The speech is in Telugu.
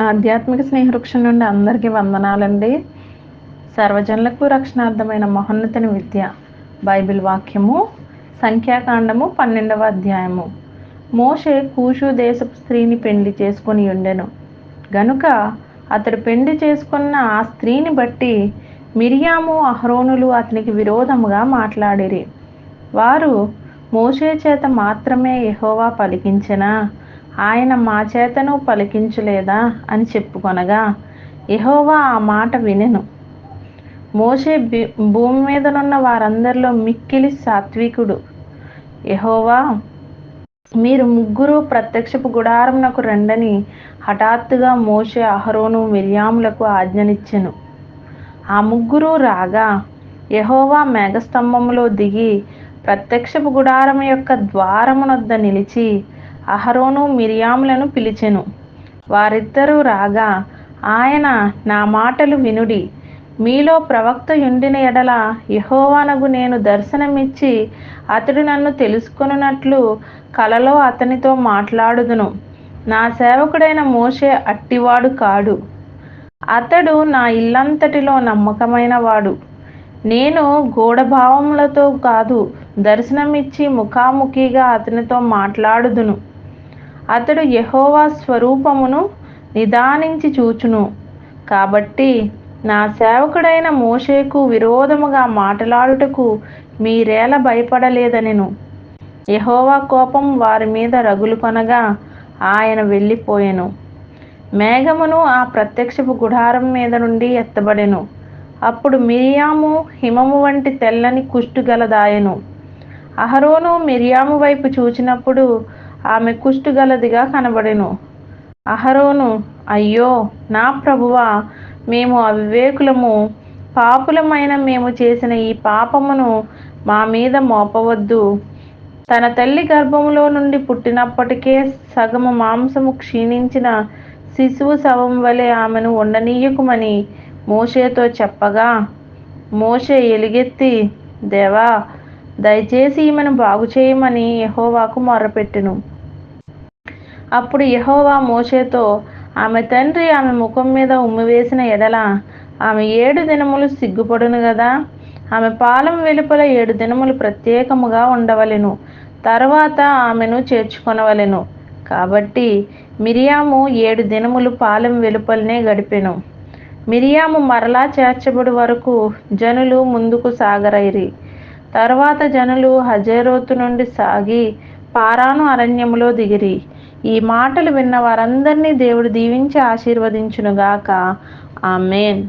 ఆధ్యాత్మిక స్నేహవృక్షం నుండి అందరికీ వందనాలండి. సర్వజనులకు రక్షణార్థమైన మహోన్నతని విద్య బైబిల్ వాక్యము సంఖ్యాకాండము పన్నెండవ అధ్యాయము. మోషే కూషు దేశపు స్త్రీని పెండ్లి చేసుకుని ఉండెను. గనుక అతడు పెండ్లి చేసుకున్న ఆ స్త్రీని బట్టి మిరియాము అహరోనులు అతనికి విరోధముగా మాట్లాడిరి. వారు మోషే చేత మాత్రమే ఎహోవా పలికించెనా? ఆయన మా చేతను పలికించలేదా అని చెప్పుకొనగా ఎహోవా ఆ మాట వినెను. మోషే భూమి మీదనున్న వారందరిలో మిక్కిలి సాత్వికుడు. ఎహోవా మీరు ముగ్గురు ప్రత్యక్షపు గుడారమునకు రండని హఠాత్తుగా మోషే అహరోను మిర్యాములకు ఆజ్ఞనిచ్చెను. ఆ ముగ్గురు రాగా యహోవా మేఘస్తంభములో దిగి ప్రత్యక్షపు గుడారం యొక్క ద్వారమునొద్ద నిలిచి అహరోను మిరియాములను పిలిచెను. వారిద్దరూ రాగా ఆయన నా మాటలు వినుడి. మీలో ప్రవక్త యుండిన ఎడల యహోవానగు నేను దర్శనమిచ్చి అతడు నన్ను తెలుసుకొనున్నట్లు కలలో అతనితో మాట్లాడుదును. నా సేవకుడైన మోషే అట్టివాడు కాడు. అతడు నా ఇల్లంతటిలో నమ్మకమైన వాడు నేను గూఢభావములతో కాదు దర్శనమిచ్చి ముఖాముఖిగా అతనితో మాట్లాడుదును. అతడు యహోవా స్వరూపమును నిదానించి చూచును. కాబట్టి నా సేవకుడైన మోషేకు విరోధముగా మాట్లాడుటకు మీరేల భయపడలేదనెను. యహోవా కోపం వారి మీద రగులు కొనగా ఆయన వెళ్ళిపోయెను. మేఘమును ఆ ప్రత్యక్షపు గుడారం మీద నుండి ఎత్తబడెను. అప్పుడు మిరియాము హిమము వంటి తెల్లని కుష్టు గలదాయెను. అహరోను మిరియాము వైపు చూచినప్పుడు ఆమె కుష్టు గలదిగా కనబడెను. అహరోను అయ్యో నా ప్రభువా మేము అవివేకులము. పాపులమైన మేము చేసిన ఈ పాపమును మా మీద మోపవద్దు. తన తల్లి గర్భములో నుండి పుట్టినప్పటికే సగము మాంసము క్షీణించిన శిశువు శవం వలె ఆమెను ఉండనీయకుమని మోషేతో చెప్పగా మోషే ఎలుగెత్తి దేవా దయచేసి ఈమెను బాగు చేయమని యహోవాకు మొర్రపెట్టెను. అప్పుడు యహోవా మోషేతో ఆమె తండ్రి ఆమె ముఖం మీద ఉమ్మివేసిన ఎడల ఆమె ఏడు దినములు సిగ్గుపడును కదా ఆమె పాలెం వెలుపల ఏడు దినములు ప్రత్యేకముగా ఉండవలెను. తర్వాత ఆమెను చేర్చుకొనవలెను. కాబట్టి మిరియాము ఏడు దినములు పాలెం వెలుపలనే గడిపెను. మిరియాము మరలా చేర్చబడి వరకు జనులు ముందుకు సాగరైరి. తర్వాత జనులు హజేరోతు నుండి సాగి పారాను అరణ్యములో దిగిరి. ఈ మాటలు విన్న వారందరినీ దేవుడు దీవించి ఆశీర్వదించునుగాక. ఆమెన్.